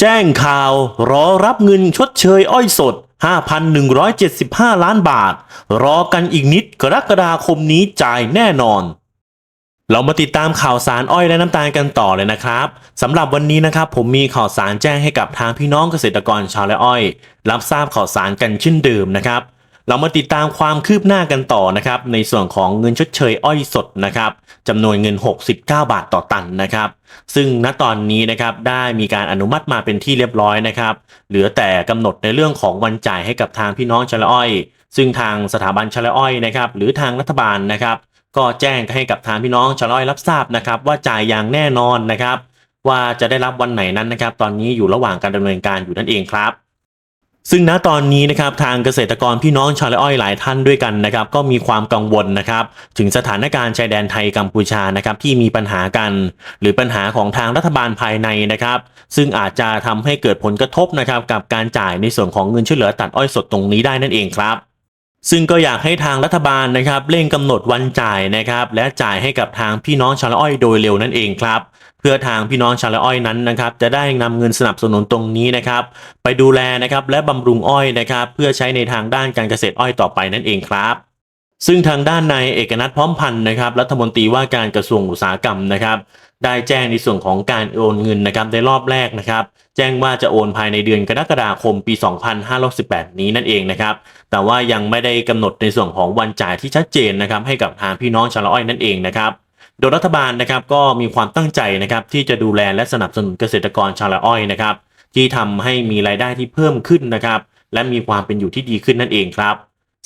แจ้งข่าวรอรับเงินชดเชยอ้อยสด 5,175 ล้านบาท รอกันอีกนิดกรกฎาคมนี้จ่ายแน่นอน เรามาติดตามข่าวสารอ้อยและน้ำตาลกันต่อเลยนะครับสำหรับวันนี้นะครับผมมีข่าวสารแจ้งให้กับทางพี่น้องเกษตรกรชาวและอ้อย รับทราบข่าวสารกันเช่นเดิมนะครับ เรามาติดตามความคืบหน้ากันต่อนะครับในส่วนของเงินชดเชยอ้อยสดนะครับจำนวนเงิน 69 บาทต่อตันนะครับ ซึ่งณตอนนี้นะครับได้มีการอนุมัติมาเป็นที่เรียบร้อยนะครับ เหลือแต่กำหนดในเรื่องของวันจ่ายให้กับทางพี่น้องชาวละอ้อย ซึ่งทางสถาบันชาวละอ้อยนะครับหรือทางรัฐบาลนะครับก็แจ้งให้กับทางพี่น้องชาวละอ้อยรับทราบนะครับว่าจ่ายอย่างแน่นอนนะครับ ว่าจะได้รับวันไหนนั้นนะครับ ตอนนี้อยู่ระหว่างการดำเนินการอยู่นั่นเองครับ ซึ่งณตอนนี้นะครับทางเกษตรกรพี่น้องชาวละอ้อยหลายท่านด้วยกันนะครับก็มีความกังวลนะครับถึงสถานการณ์ชายแดนไทยกัมพูชานะครับที่มีปัญหากัน หรือปัญหาของทางรัฐบาลภายในนะครับ ซึ่งอาจจะทำให้เกิดผลกระทบนะครับกับการจ่ายในส่วนของเงินช่วยเหลือตัดอ้อยสดตรงนี้ได้นั่นเองครับซึ่งก็อยากให้ทางรัฐบาลนะครับเร่งกำหนดวันจ่ายนะครับและจ่ายให้กับทางพี่น้องชาวละอ้อยโดยเร็วนั่นเองครับ เพื่อทางพี่น้องชาวละอ้อยนั้นนะครับจะได้นำเงินสนับสนุนตรงนี้นะครับ ไปดูแลนะครับและบำรุงอ้อยนะครับ เพื่อใช้ในทางด้านการเกษตรอ้อยต่อไปนั่นเองครับซึ่งทางด้านนายเอกนัทพร้อมพันธ์นะครับรัฐมนตรีว่าการกระทรวงอุตสาหกรรมนะครับ ได้แจ้งในส่วนของการโอนเงินนะครับในรอบแรกนะครับ แจ้งว่าจะโอนภายในเดือนกรกฎาคมปี 2518 นี้นั่นเองนะครับ แต่ว่ายังไม่ได้กำหนดในส่วนของวันจ่ายที่ชัดเจนนะครับ ให้กับทางพี่น้องชาวละอ้อยนั่นเองนะครับ โดยรัฐบาลนะครับก็มีความตั้งใจนะครับที่จะดูแลและสนับสนุนเกษตรกรชาวละอ้อยนะครับที่ทำให้มีรายได้ที่เพิ่มขึ้นนะครับและมีความเป็นอยู่ที่ดีขึ้นนั่นเองครับ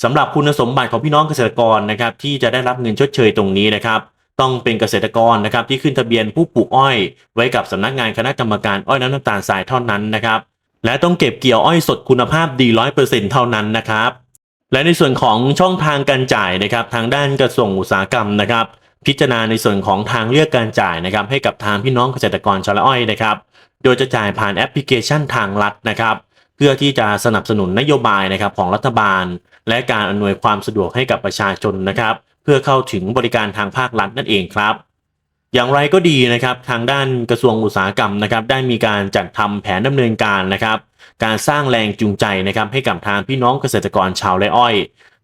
สำหรับคุณสมบัติของพี่น้องเกษตรกรนะครับที่จะได้รับเงินชดเชยตรงนี้นะครับต้องเป็นเกษตรกรนะครับที่ขึ้นทะเบียนผู้ปลูกอ้อย ไว้กับสำนักงานคณะกรรมการอ้อยและน้ำตาลทรายเท่านั้นนะครับและต้องเก็บเกี่ยวอ้อยสดคุณภาพดีร้อยเปอร์เซ็นต์เท่านั้นนะครับและในส่วนของช่องทางการจ่ายนะครับทางด้านกระทรวงอุตสาหกรรมนะครับ พิจารณาในส่วนของทางเลือกการจ่ายนะครับให้กับทางพี่น้องเกษตรกรชาวละอ้อยนะครับ โดยจะจ่ายผ่านแอปพลิเคชันทางรัฐนะครับ เพื่อที่จะสนับสนุนนโยบายนะครับของรัฐบาล และการอำนวยความสะดวกให้กับประชาชนนะครับ เพื่อเข้าถึงบริการทางภาครัฐนั่นเองครับ อย่างไรก็ดีนะครับทางด้านกระทรวงอุตสาหกรรมนะครับได้มีการจัดทำแผนดำเนินการนะครับ การสร้างแรงจูงใจนะครับให้กับทางพี่น้องเกษตรกรชาวไร่อ้อย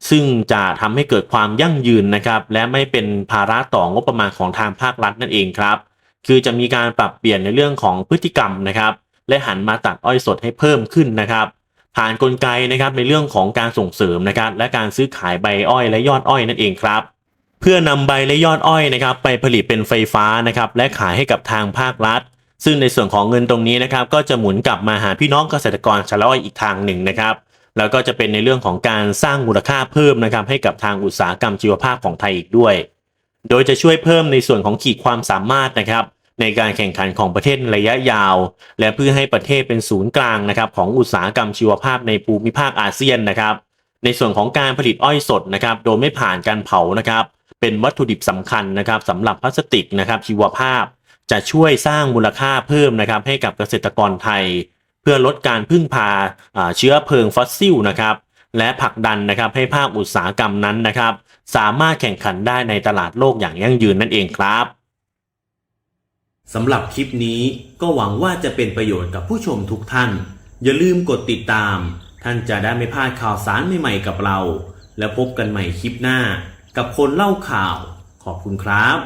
ซึ่งจะทำให้เกิดความยั่งยืนนะครับและไม่เป็นภาระต่องบประมาณของทางภาครัฐนั่นเองครับคือจะมีการปรับเปลี่ยนในเรื่องของพฤติกรรมนะครับและหันมาตัดอ้อยสดให้เพิ่มขึ้นนะครับผ่านกลไกนะครับในเรื่องของการส่งเสริมนะครับและการซื้อขายใบอ้อยและยอดอ้อยนั่นเองครับ เพื่อนำใบและยอดอ้อยนะครับ ไปผลิตเป็นไฟฟ้านะครับและขายให้กับทางภาครัฐ ซึ่งในส่วนของเงินตรงนี้นะครับ ก็จะหมุนกลับมาหาพี่น้องเกษตรกรชาวไร่อ้อยอีกทางหนึ่งนะครับ แล้วก็จะเป็นในเรื่องของการสร้างมูลค่าเพิ่มนะครับ ให้กับทางอุตสาหกรรมชีวภาพของไทยอีกด้วย โดยจะช่วยเพิ่มในส่วนของขีดความสามารถนะครับ ในการแข่งขันของประเทศระยะยาว และเพื่อให้ประเทศเป็นศูนย์กลางนะครับ ของอุตสาหกรรมชีวภาพในภูมิภาคอาเซียนนะครับ ในส่วนของการผลิตอ้อยสดนะครับ โดยไม่ผ่านการเผานะครับ เป็นวัตถุดิบสำคัญนะครับสำหรับพลาสติกนะครับชีวภาพ จะช่วยสร้างมูลค่าเพิ่มนะครับให้กับเกษตรกรไทย เพื่อลดการพึ่งพาเชื้อเพลิงฟอสซิลนะครับและผลักดันนะครับให้ภาคอุตสาหกรรมนั้นนะครับ สามารถแข่งขันได้ในตลาดโลกอย่างยั่งยืนนั่นเองครับสำหรับคลิปนี้ก็หวังว่าจะเป็นประโยชน์กับผู้ชมทุกท่าน อย่าลืมกดติดตาม ท่านจะได้ไม่พลาดข่าวสารใหม่ๆกับเรา แล้วพบกันใหม่คลิปหน้า กับคนเล่าข่าว ขอบคุณครับ